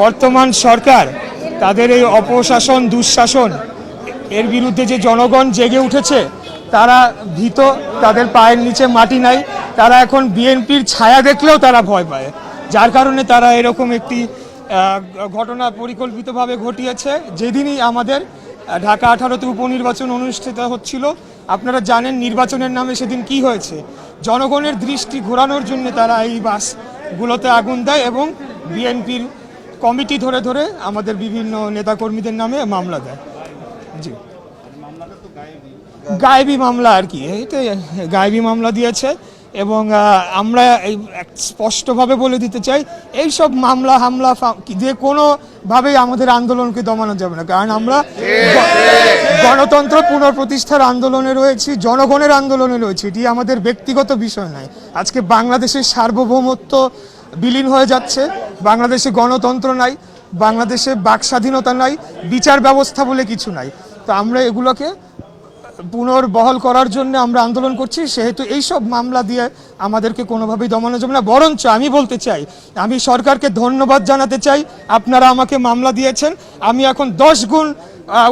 বর্তমান সরকার, তাদের এই অপশাসন, দুঃশাসন, এর বিরুদ্ধে যে জনগণ জেগে উঠেছে, তারা ভীত, তাদের পায়ের নিচে মাটি নাই, তারা এখন বিএনপির ছায়া দেখলেও তারা ভয় পায়। যার কারণে তারা এরকম একটি ঘটনা পরিকল্পিতভাবে ঘটিয়েছে। যেদিনই আমাদের ঢাকা আঠারোতে উপনির্বাচন অনুষ্ঠিত হচ্ছিল, আপনারা জানেন নির্বাচনের নামে সেদিন কি হয়েছে। জনগণের দৃষ্টি ঘোরানোর জন্য তারা এই বাসগুলোতে আগুন দেয় এবং বিএনপির কমিটি ধরে ধরে আমাদের বিভিন্ন নেতাকর্মীদের নামে মামলা দেয়। জি। গায়েবী মামলা আর কি এইটাই গায়েবী মামলা দিয়েছে এবং আমরা এই স্পষ্টভাবে বলে দিতে চাই এই সব মামলা হামলা যে কোনোভাবেই আমাদের আন্দোলনকে দমানো যাবে না। কারণ আমরা গণতন্ত্র পুনঃপ্রতিষ্ঠার আন্দোলনে রয়েছি, জনগণের আন্দোলনে রয়েছি, এটি আমাদের ব্যক্তিগত বিষয় নয়। আজকে বাংলাদেশের সার্বভৌমত্ব বিলীন হয়ে যাচ্ছে। বাংলাদেশে গণতন্ত্র নাই বাংলাদেশে বাক স্বাধীনতা নাই বিচার ব্যবস্থা বলে কিছু নাই। তো আমরা এগুলোকে পুনর্বহল করার জন্য আমরা আন্দোলন করছি সেহেতু এইসব মামলা দিয়ে আমাদেরকে কোনোভাবেই দমানো যাবে না। বরঞ্চ আমি বলতে চাই আমি সরকারকে ধন্যবাদ জানাতে চাই আপনারা আমাকে মামলা দিয়েছেন। আমি এখন দশ গুণ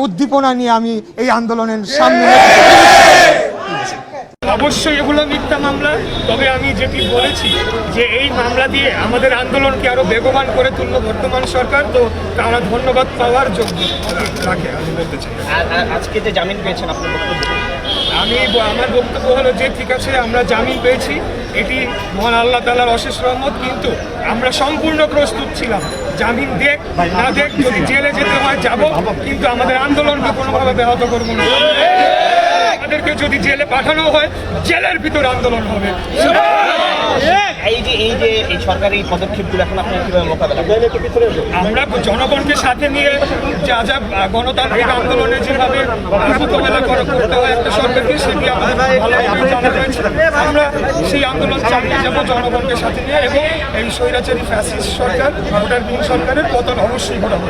উদ্দীপনা নিয়ে আমি এই আন্দোলনের সামনে অবশ্যই এগুলো মিথ্যা মামলা। তবে আমি যেটি বলেছি যে এই মামলা দিয়ে আমাদের আন্দোলনকে আরও বেগবান করে তুলল বর্তমান সরকার তো তারা ধন্যবাদ পাওয়ার যোগ্য। রাখে আমি বলতে চাই। আজকে যে জামিন পেয়েছেন আপনার আমি আমার বক্তব্য হলো যে ঠিক আছে আমরা জামিন পেয়েছি। এটি মহান আল্লাহ তালার অশেষ রহমত কিন্তু আমরা সম্পূর্ণ প্রস্তুত ছিলাম। জামিন দেখ না দেখ যদি জেলে যেতে হয় যাব। কিন্তু আমাদের আন্দোলনকে কোনোভাবে ব্যাহত করব না। আমাদেরকে যদি জেলে পাঠানো হয় জেলের ভিতর আন্দোলন হবে। এই যে এই যে এই সরকারি পদক্ষেপগুলো এখন আপনারা কীভাবে মোকাবেলা আমরা জনগণকে সাথে নিয়ে যা যা গণতান্ত্রিক আন্দোলনে যেভাবে মোকাবেলা করতে হয় একটা সরকারকে সেটি আমরা সেই আন্দোলন চালিয়ে যাব জনগণকে সাথে নিয়ে এবং এই স্বৈরাচারী ফ্যাসিস্ট সরকার সরকারের পতন অবশ্যই ঘটাবো।